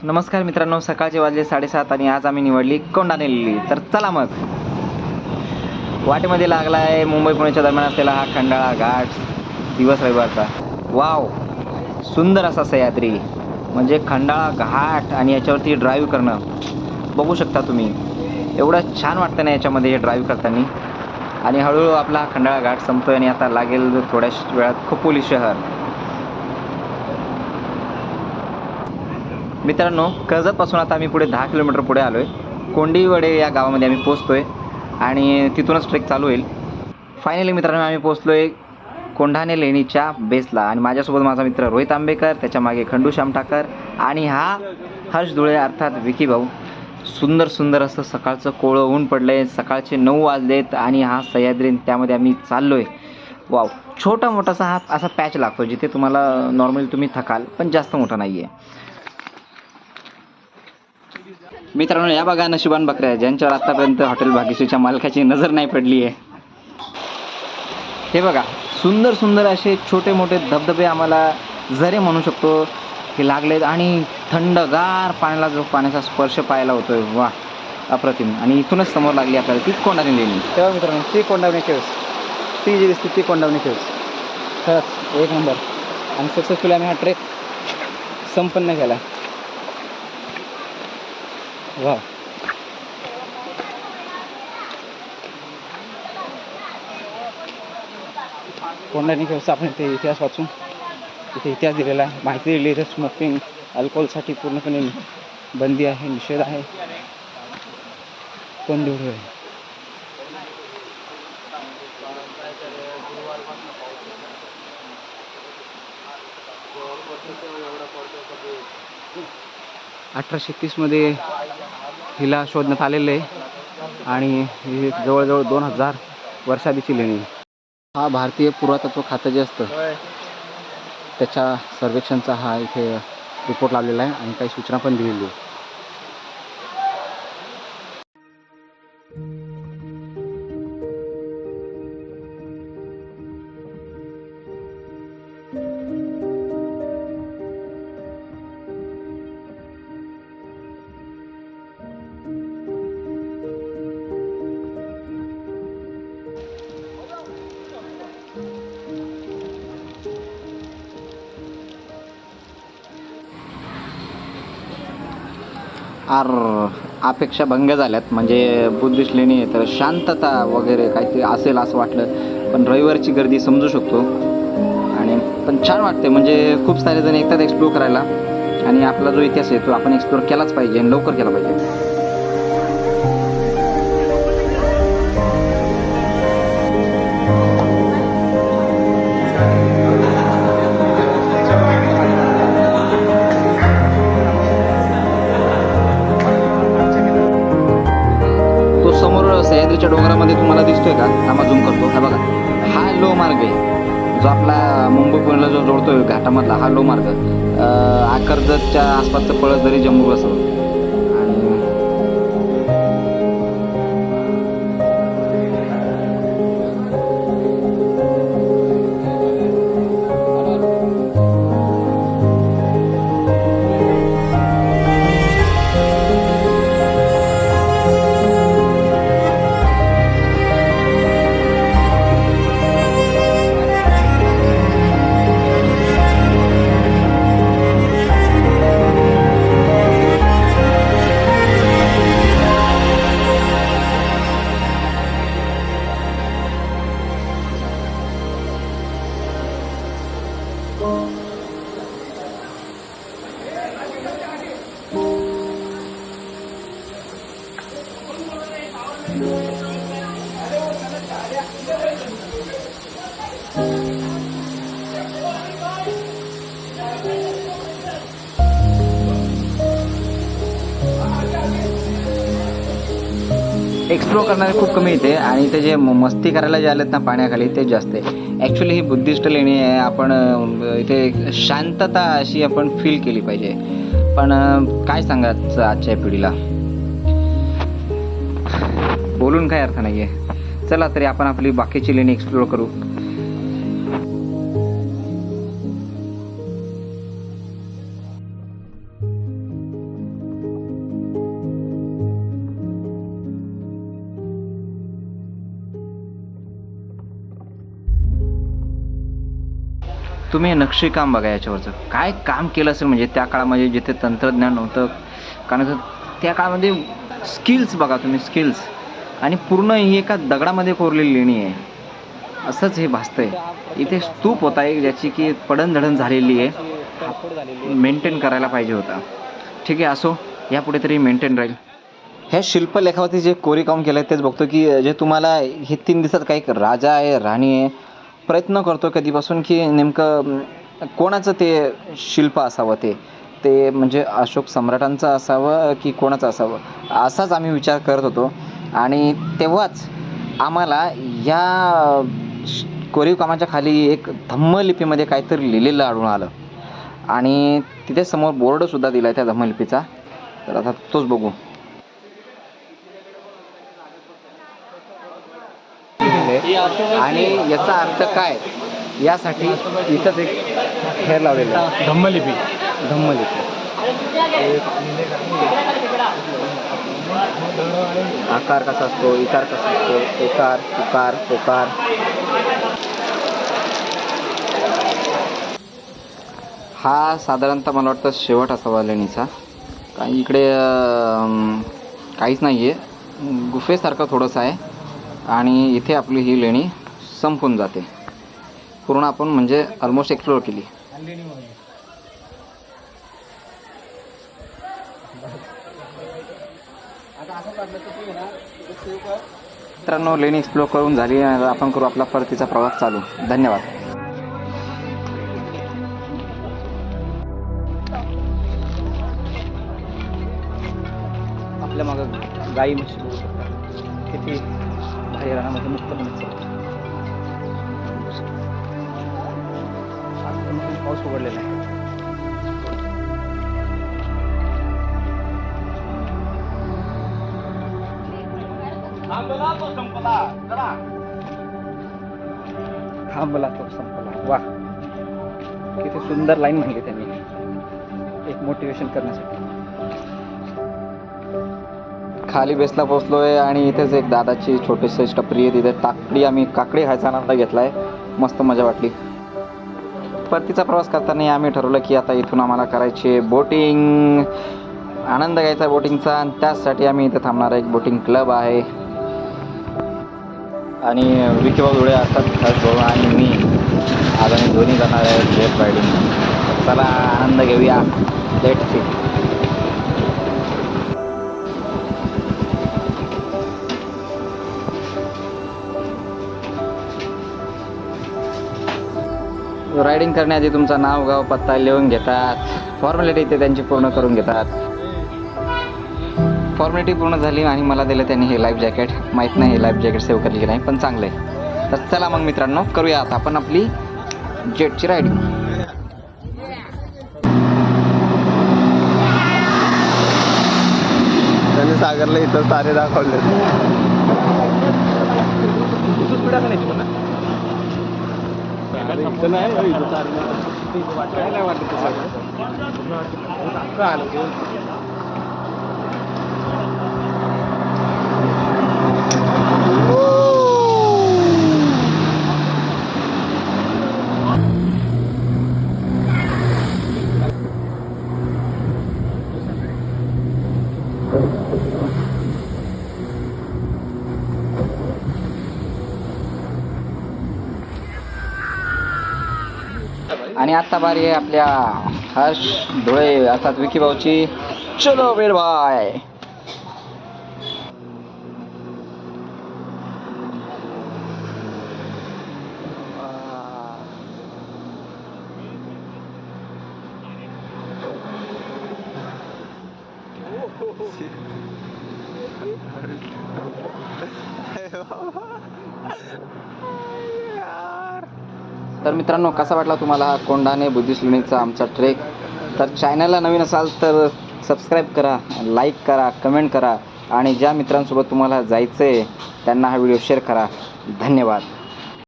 नमस्कार मित्रांनो सकाळचे वाजले साडेसात आणि आज आम्ही निवडली कोंडाने लिहिली तर चला मग. वाटेमध्ये लागला आहे मुंबई पुण्याच्या दरम्यान असलेला हा खंडाळा घाट. दिवस रविवारचा. वाव. सुंदर असा सह्याद्री. म्हणजे खंडाळा घाट आणि याच्यावरती ड्राईव्ह करणं. बघू शकता तुम्ही. एवढं छान वाटतं ना याच्यामध्ये हे ड्राईव्ह करताना. आणि हळूहळू आपला खंडाळा घाट संपतो आणि आता लागेल थोड्याश वेळात खोपोली शहर. मित्रांनो कर्जतपासून आता आम्ही पुढे दहा किलोमीटर पुढे आलो आहे कोंडीवडे या गावामध्ये आम्ही पोचतो आहे आणि तिथूनच ट्रेक चालू होईल. फायनली मित्रांनो आम्ही पोचलो आहे कोंढाणे लेणीच्या बेसला आणि माझ्यासोबत माझा मित्र रोहित आंबेकर त्याच्यामागे खंडू श्याम ठाकर आणि हा हर्ष धुळे अर्थात विकी भाऊ. सुंदर सुंदर असं सकाळचं कोळं ऊन पडलं आहे सकाळचे नऊ वाजलेत आणि हा सह्याद्री त्यामध्ये आम्ही चाललो आहे वाव छोटा मोठासा हा असा पॅच लागतो जिथे तुम्हाला नॉर्मली तुम्ही थकाल पण जास्त मोठा नाही आहे मित्रांनो या बघा नशिबान बकऱ्या ज्यांच्यावर आतापर्यंत हॉटेल भाग्यश्रीच्या मालकाची नजर नाही पडली आहे. हे बघा सुंदर सुंदर असे छोटे मोठे धबधबे आम्हाला झरे म्हणू शकतो हे लागलेत आणि थंडगार पाण्याला जो पाण्याचा स्पर्श पाहायला होतोय वा अप्रतिम. आणि इथूनच समोर लागली आपल्याला ती कोंडावणी लिहिली तेव्हा मित्रांनो ती कोंडावणी खेळस ती जी दिसते ती कोंडावणी खेळस खरंच एक नंबर. आणि सक्सेसफुली आम्ही हा ट्रेक संपन्न केला. वा कोंडावणी खेळस आपण इथे इतिहास वाचून इथे इतिहास दिलेला आहे. माहिती दिली इथे स्मोकिंग अल्कोहोलसाठी पूर्णपणे बंदी आहे. निषेध आहे. कोण आहे अठराशे तीसमध्ये हिला शोधण्यात आलेलं आहे. आणि ही जवळजवळ दोन हजार वर्षाधीची लेणी हा भारतीय पुरातत्व खातं जे असतं त्याच्या सर्वेक्षणचा हा इथे रिपोर्ट लावलेला आहे आणि काही सूचना पण दिलेली आहे. आर अपेक्षा भंग झाल्यात. म्हणजे बुद्धिस्ट लेणी तर शांतता वगैरे काहीतरी असेल असं वाटलं. पण रविवारची गर्दी समजू शकतो. आणि पण छान वाटते म्हणजे खूप सारे जण येतात एक्सप्लोर करायला. आणि आपला जो इतिहास आहे तो आपण एक्सप्लोर केलाच पाहिजे आणि लवकर केला पाहिजे. आहे जो आपला मुंबई पुण्याला जो जोडतो घाटामधला हा लो मार्ग आकर्जतच्या आसपासचं पळत जरी जम्मू असं एक्सप्लोर करणारे खूप कमी येते आणि ते जे म- मस्ती करायला जे आलेत ना पाण्याखाली ते जास्त आहे. ॲक्च्युली ही बुद्धिस्ट लेणी आहे आपण इथे शांतता अशी आपण फील केली पाहिजे. पण काय सांगायचं आजच्या पिढीला? बोलून काही अर्थ नाही आहे चला तरी आपण आपली बाकीची लेणी एक्सप्लोर करू. तुम्ही नक्षीकाम बघा याच्यावरचं. काय काम केलं असेल म्हणजे त्या काळामध्ये जिथे तंत्रज्ञान होतं कारण त्या काळामध्ये स्किल्स बघा तुम्ही स्किल्स आणि पूर्ण ही एका दगडामध्ये कोरलेली लेणी आहे. असंच हे भासतंय. इथे स्तूप होता एक ज्याची की पडणधडण झालेली आहे. मेंटेन करायला पाहिजे होता. ठीक आहे असो. यापुढे तरी मेंटेन राहील. हे शिल्पलेखावरती जे कोरीकाम केलं आहे तेच बघतो की जे तुम्हाला हे तीन दिवसात काही एक राजा आहे राणी आहे प्रयत्न करतो कधीपासून की नेमकं कोणाचं ते शिल्प असावं ते. ते म्हणजे अशोक सम्राटांचं असावं की कोणाचं असावं? असाच आम्ही विचार करत होतो. आणि तेव्हाच आम्हाला या कोरीव कामाच्या खाली एक धम्म लिपीमध्ये काहीतरी लिहिलेलं आढळून आलं. आणि तिथे समोर बोर्डसुद्धा दिला आहे त्या धम्मलिपीचा. तर आता तोच बघू. आणि याचा अर्थ काय? यासाठी इथंच एक हेर लावलेलं धम्मलिपी. धम्मलिपी. आकार कसा असतो? इकार कसा असतो? एकार उकार ओकार हा साधारणतः मला वाटतं शेवट असावा लेणीचा काही इकडे काहीच नाही आहे गुफेसारखं थोडंसं आहे. आणि इथे आपली ही लेणी संपून जाते. पूर्ण आपण म्हणजे ऑलमोस्ट एक्सप्लोअर केली. मित्रांनो लेणी एक्सप्लोअर करून झाली आपण करू आपला परतीचा प्रवास चालू. धन्यवाद. आपल्या मागं गाई म्हशी बघू शकता. किती भारी रानामध्ये मुक्त चालतात. पाऊस उघडलेला आहे. थांबला तो संपला. वा. किती सुंदर लाईन म्हणली त्यांनी. एक मोटिवेशन करण्यासाठी. खाली बेसला पोहोचलोय आणि इथेच एक दादाची छोटीशी टपरी आहे. तिथे काकडी आम्ही काकडी खायचा आनंद घेतलाय. मस्त मजा वाटली. परतीचा प्रवास करताना आम्ही ठरवलं की आता इथून आम्हाला करायची बोटिंग आनंद घ्यायचा बोटिंगचा आणि त्याचसाठी आम्ही इथे थांबणार एक बोटिंग क्लब आहे. आणि विकी भाऊ धुळे असतात खास भाऊ आणि मी. आज आम्ही दोन्ही जाणार आहे लेट रायडिंग चला आनंद घेऊया. लेट सी रायडिंग करण्याआधी तुमचं नाव गाव पत्ता लिहून घेतात. फॉर्मॅलिटी ते त्यांची पूर्ण करून घेतात. फॉर्मॅलिटी पूर्ण झाली आणि मला दिलं त्यांनी हे लाईफ जॅकेट माहीत नाही हे लाईफ जॅकेट सेव्ह करली की नाही पण चांगलं आहे. तर चला मग मित्रांनो करूया आता आपण आपली जेटची रायडिंग त्यांनी सागरला इथं तारे दाखवले. आणि आता बारी आहे आपल्या हर्ष धुळे अर्थात विकी भाऊची चलो वेळ बाय. तर मित्रांनो कसा वाटला तुम्हाला हा कोंढाणे बुद्धिस्ट लेणीचा आमचा ट्रेक तर चॅनलला नवीन असाल तर सबस्क्राईब करा लाईक करा कमेंट करा. आणि ज्या मित्रांसोबत तुम्हाला जायचं आहे त्यांना हा व्हिडिओ शेअर करा. धन्यवाद.